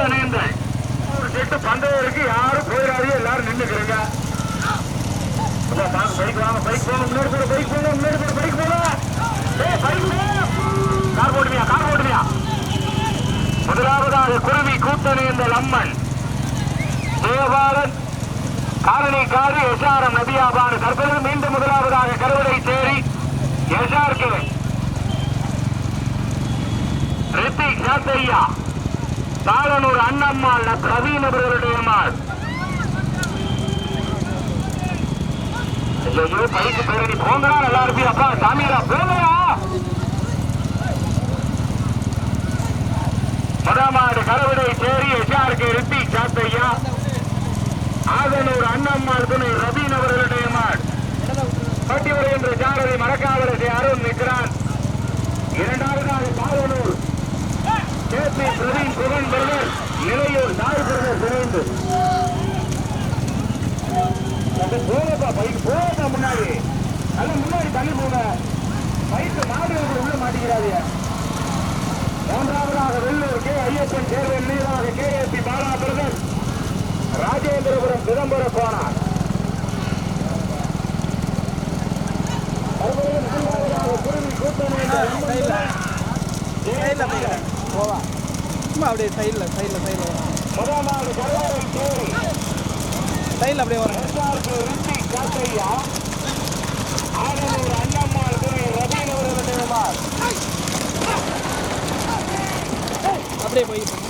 குருவி கூட்டணேந்தல் ஒரு யாரும் போயிடாதீங்க எல்லாரும் நின்றுக்கிறீங்க பைக் வாங்க பைக் போங்க முன்னாடி போட பைக் போங்க முன்னாடி போட பைக் போங்க. ஏய் பைக் கார் போடுவியா கார் போடுவியா முதலாவதாக குருவி கூட்டணி இந்த லம்மன். தேவாரன் காலனி காரி எஸ்ஆர்எம் நபியாபான. தற்போது மீண்டும் முதலாவதாக கருவடை சேரி எஸ்ஆர்கே. ரித்திக் சாத்தையா. தாளனூர் அண்ணம்மாள் பிரவீன் அவர்களுடைய மாள் ஐயோ பைக்கு பேரணி போங்கடா நல்லா இருப்பீங்க அப்பா சாமியாரா போங்கடா. மதமாடு கரவிடை சேரி எஸ்ஆர்கே ரித்திக் சாத்தையா. ஆதனூர் அண்ணம்மாள் துணை ரபீன் அவர்களுடைய மாள் பட்டி வருகின்ற ஜாரதி மரக்காவலசி அருண் நிற்கிறான் இரண்டாவதாக பாலனூர் கேபி பிரவீன் புகன் பிரதர் நிலையூர் சாய் பிரதர் இணைந்து போகப்பா பைக் போகப்பா முன்னாடி. நல்ல முன்னாடி தள்ளி போங்க. பைக்கு மாடு உள்ள மாட்டிக்கிறாதீங்க மூன்றாவதாக வெள்ளூர் கே. ஐயப்பன் சேர்வன் நீராக K. S P. Bala brother. Rajendrapuram Chidambara நான்காவதாக குருவி கூட்டணி போவா சும்மா அப்படியே சைடில் சைடில் சைடில் வரும் சைடில் அப்படியே வரும் அப்படியே ரித்திக்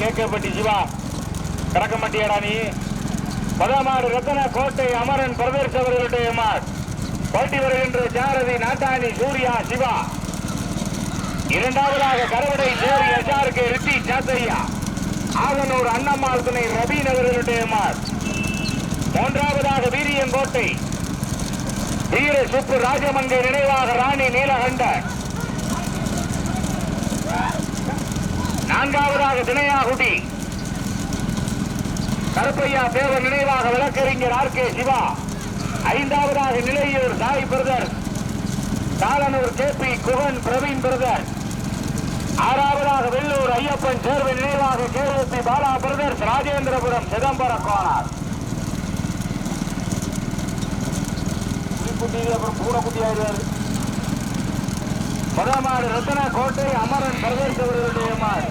கேட்கப்பட்டி சிவா. கடக்க மாட்டியாடா நீ. பதமாடு ரத்தன கோட்டை அமரன் பிரதேஷ் அவர்களுடைய மாட் போட்டி வருகின்ற ஜாரதி நாட்டாணி சூர்யா சிவா. இரண்டாவதாக கருவடை சேரி எஸ்ஆர்கே ரிப்பி சாத்தையா. ஆவனூர் அண்ணம்மாள் துணை ரபீன் அவர்களுடைய மாட் மூன்றாவதாக வீரியங்கோட்டை வீர சுப்பு ராஜமங்கை நினைவாக ராணி நீலகண்ட. நான்காவதாக தினையாகுடி கருப்பையா தேவர் நினைவாக விளக்கறிஞர் ஆர் கே சிவா. ஐந்தாவதாக Nilaiyur Sai brother. Kalanur K P Guhan Praveen brother. ஆறாவதாக வெள்ளூர் ஐயப்பன் சேர்வை நினைவாக கேரளத்தி பாலா பிரதர்ஸ் ராஜேந்திரபுரம் சிதம்பர கோனார் புலிக்குட்டி அப்புறம் பூனைக்குட்டி ஆயிடுவாரு முதமாடு ரத்தன கோட்டை அமரன் பிரதேசவர்களுடைய மாடு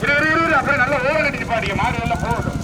இரு, இரு, இரு, அப்படியே நல்லா ஓரம் கட்டி பாடிங்க மாடு நல்லா போகட்டும்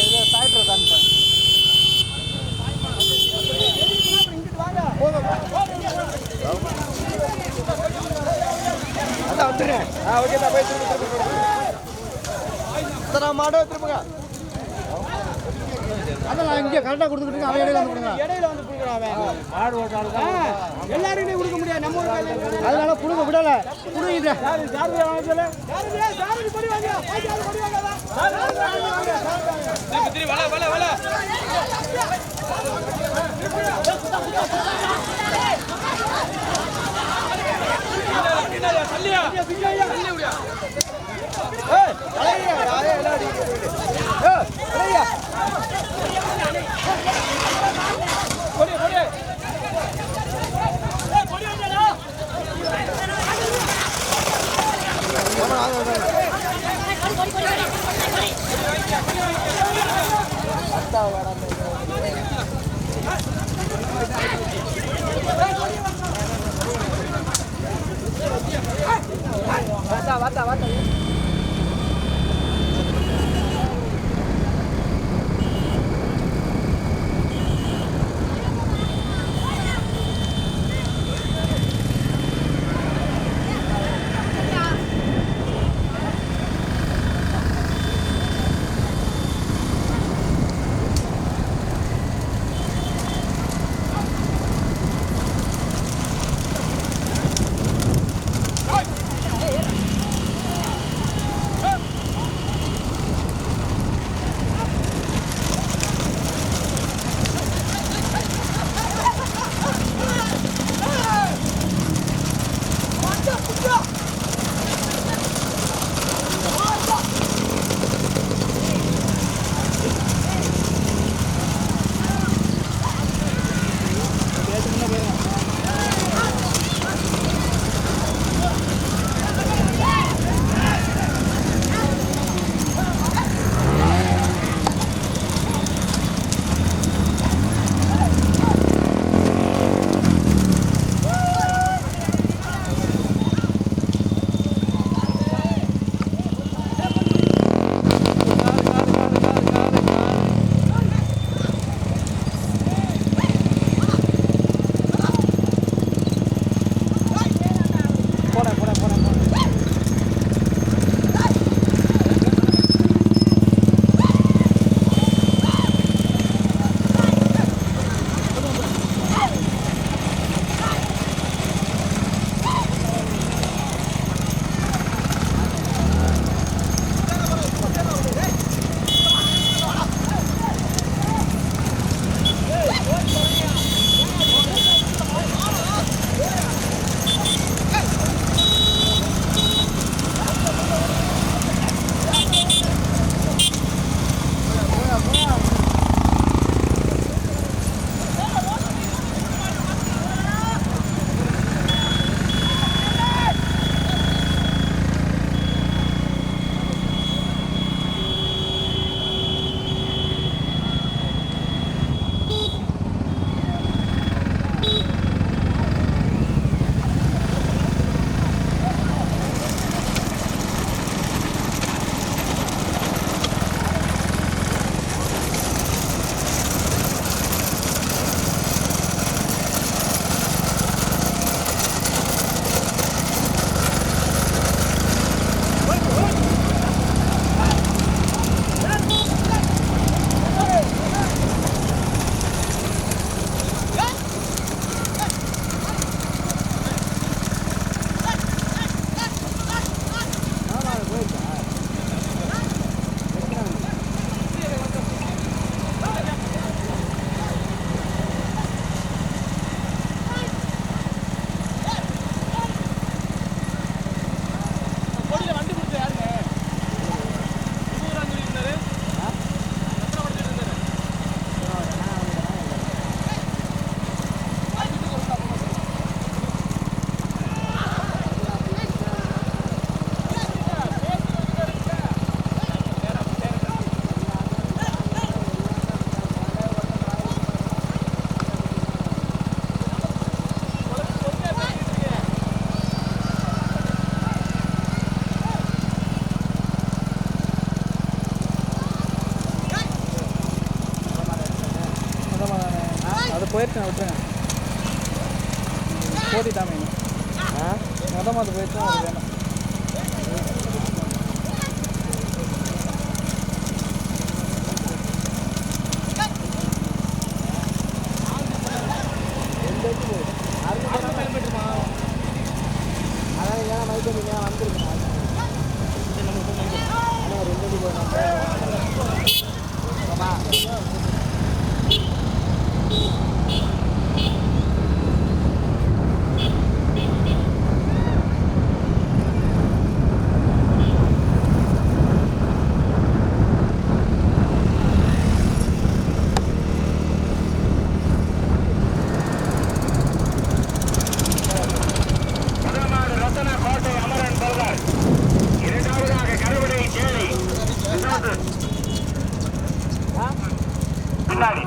இது டிராக்டர் காமிப்பேன் அதான் வந்துடுறேன் ஆ ஓகே தான் போய் திரும்ப திரும்ப திரும்ப மாடோ திரும்புங்க அதான் இங்கே கரெக்டாக கொடுத்துக்கிட்டு அவன் இடையில வந்து கொடுங்க இடையில வந்து கொடுக்குறான் அவன். எல்லாருமே கொடுக்க முடியாது. நம்ம ஊருக்கு அதனால கொடுங்க விடலை. கொடுங்க படி வாங்க ஏய் அலையா அலையா ஏய் அலையா போயிடுச்சு விட்டுருங்க போட்டிட்டாமே மொதல் மாதம் போயிடுச்சு அது வேணும் முதலாவது ரத்தன கோட்டை அமரன் பல்கார் இரண்டாவதாக கருவடை சேரி இன்னொன்று. பின்னாடி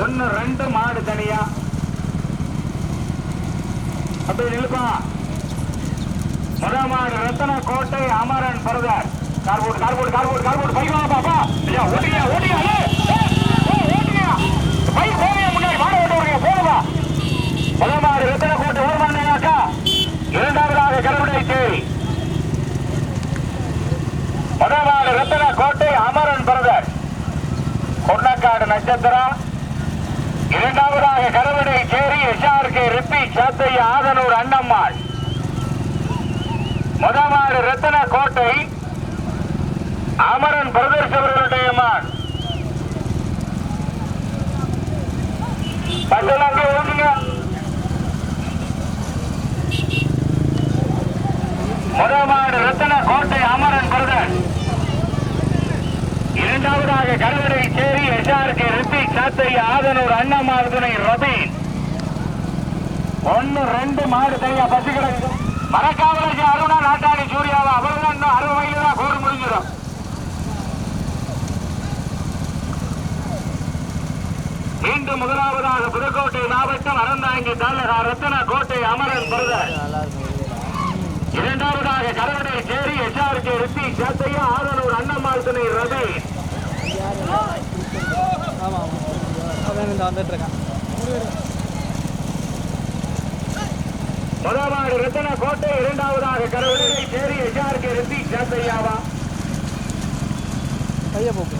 ஒன்னு ரெண்டு மாடு தனியா அப்படி நிலுப்பா முதல் மாடு ரத்தன கோட்டை அமரன் பரதர். கார்போர்ட் கார்போர்ட் கார்போர்ட் கார்போர்ட். பைக் வாங்க பாப்பா. ஐயா ஓட்டியா ஓட்டியா ஓட்டியா பைக் போங்க முன்னாடி மாடு ஓட்ட விடுங்க போதுமா முதலாவது ரத்தன கோட்டை ஓர்மன்னாக்கா இரண்டாவதாக கருவடை தேவி முதலாவது ரத்தன கோட்டை அமரன் பரதர். கொன்னக்காடு நட்சத்திரா. இரண்டாவதாக கருவிடை சேரி எஸ்ஆர்கே ரிப்பி சாத்தையா ஆதனூர் அண்ணம்மாள். முதலாவது ரத்தன கோட்டை அமரன் பிரதர்ஸ் அவர்களுடைய மான் பட்டல் அங்கே முதமாடு ரத்தன கோட்டை அமரன் பிரதர். இரண்டாவதாக கருவடை சேரி எஸ்ஆர்கே ரித்திக் சாத்தையா ஆதனூர் அண்ணம்மாள் ரபீன். ஒன்னு ரெண்டு மாடு தனியா பத்து கிடக்கு மரக்காவலஜி அருணா நாட்டாணி சூர்யாவா? அவ்வளவுதான் இன்னும் அறுபது மைல் தான் கோடு முடிஞ்சிடும். மீண்டும் முதலாவதாக புதுக்கோட்டை மாவட்டம் அறந்தாங்கி தாலுகா ரத்தன கோட்டை அமரன் பிரதர். இரண்டாவதாக கரவடை கேரி எச்ஆர்கே ரித்தி சேத்தையா ஆதனூர் அண்ணம்மாள் துணை ரவி. வந்துட்டு இருக்கான் அதான் இந்த வந்துட்டுருக்கேன் முதலாவது ரத்தன கோட்டை இரண்டாவதாக கரவடை சேரி எஸ்ஆர்கே ரித்தி சேத்தையாவா கையை போக்கு.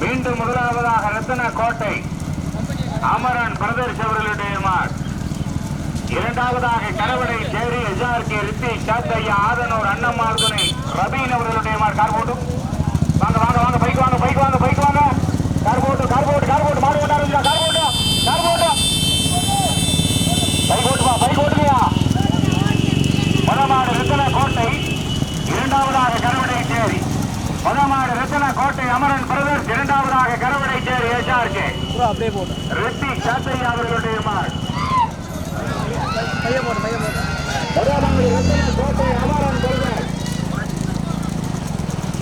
மீண்டும் முதலாவதாக ரத்தன கோட்டை. அமரன் பிரதர்ஸ் அவர்களுடைய மார் இரண்டாவதாக கரவடை சேரி எஸ்ஆர்கே ரித்தி சாத்தையா ஆதனூர் அண்ணம்மாள் துணை ரபீன் அவர்களுடைய மார் கார் போட்டும் வாங்க வாங்க வாங்க பைக் வாங்க பைக் வாங்க பைக் வாங்க. கார் போட்டு கார் போட்டு கார் போட்டு மாடு ஓட்டாரு கார் போட்டு கார் போட்டு. பைக் ஓட்டுவா பைக் ஓட்டுவியா முதலாவது ரத்தன கோட்டை இரண்டாவதாக கரவடை சேரி முதலாவது ரத்தன கோட்டை அமரன் பிரதர்ஸ் இரண்டாவதாக கரவடை சேரி அப்படியே போட்டு. ரித்தி சாத்தையா அவர்களுடைய மார் கையை போட்டு கையை போட்டு முதலாவது ரத்தன கோட்டை அமரன் பிரதர்ஸ்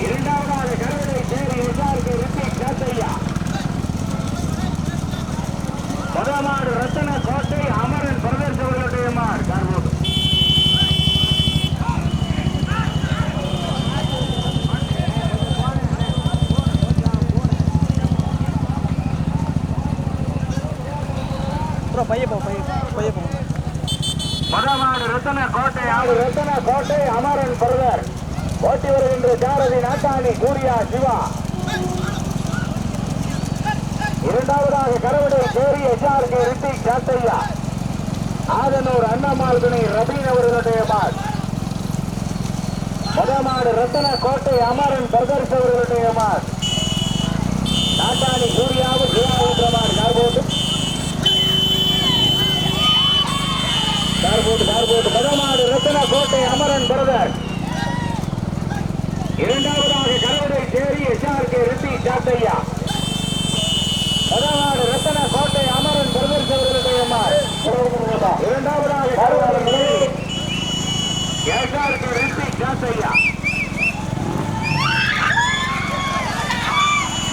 இரண்டாவதாக கரவடை சேரி எஸ்ஆர்கே ரித்தி சாத்தையா முதலாவது ரத்தன கோட்டை அமரன் பிரதர்ஸ் அவர்களுடைய மார் கார்போட் ப்ரோ பைய மதமாடு ரத்தன கோட்டை ஆறு ரத்தன கோட்டை அமரன் பிரதர் ஓட்டி வருகின்ற சாரதி நாட்டாணி கூரியா சிவா. இரண்டாவதாக கரவடை பேரி எஸ்ஆர்கே ரித்திக் சாத்தையா. ஆதனூர் அண்ணாமாள் துணை ரபீன் அவர்களுடைய மாட் மதமாடு ரத்தன கோட்டை அமரன் பிரதர்ஸ் அவர்களுடைய மாட் நாட்டாணி கூரியாவும் சிவா என்ற மாட் கார்போட்டு கார்போட்டு கார்போட்டு பதமாடு ரத்தன கோட்டை அமரன் பிரதர். இரண்டாவதாக கரவடை சேரி எஸ்ஆர்கே ரெட்டி சாத்தையா. பதமாடு ரத்தன கோட்டை அமரன் பிரதர் அவர்களுடைய இரண்டாவதாக கரவடை சேரி எஸ்ஆர்கே ரெட்டி சாத்தையா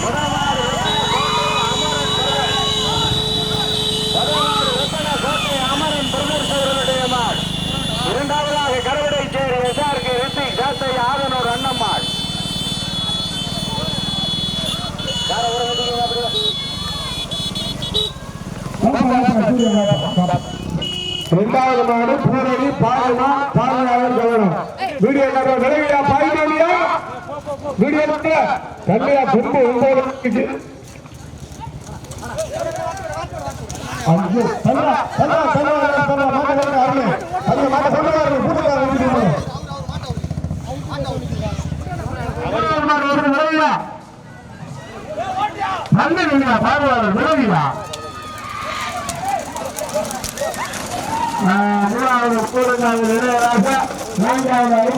முதலாவது ரத்தன கோட்டை அமரன் பிரதர் முதலாவது ரத்தன கோட்டை அமரன் இரண்டாவது மாடு பூரணி பாலமா பாலனாக கவனம் வீடியோ கட்ட விரைவியா பாய்ந்தோடியா வீடியோ கட்ட கண்ணியா கொண்டு ஒன்பது ஐயோ தல்லா தல்லா தல்லா தல்லா மாட்ட மாட்ட மாட்ட நல்ல பார்வையாளர் மூணாவது கூடுதலாக இளையராஜா நான்காவது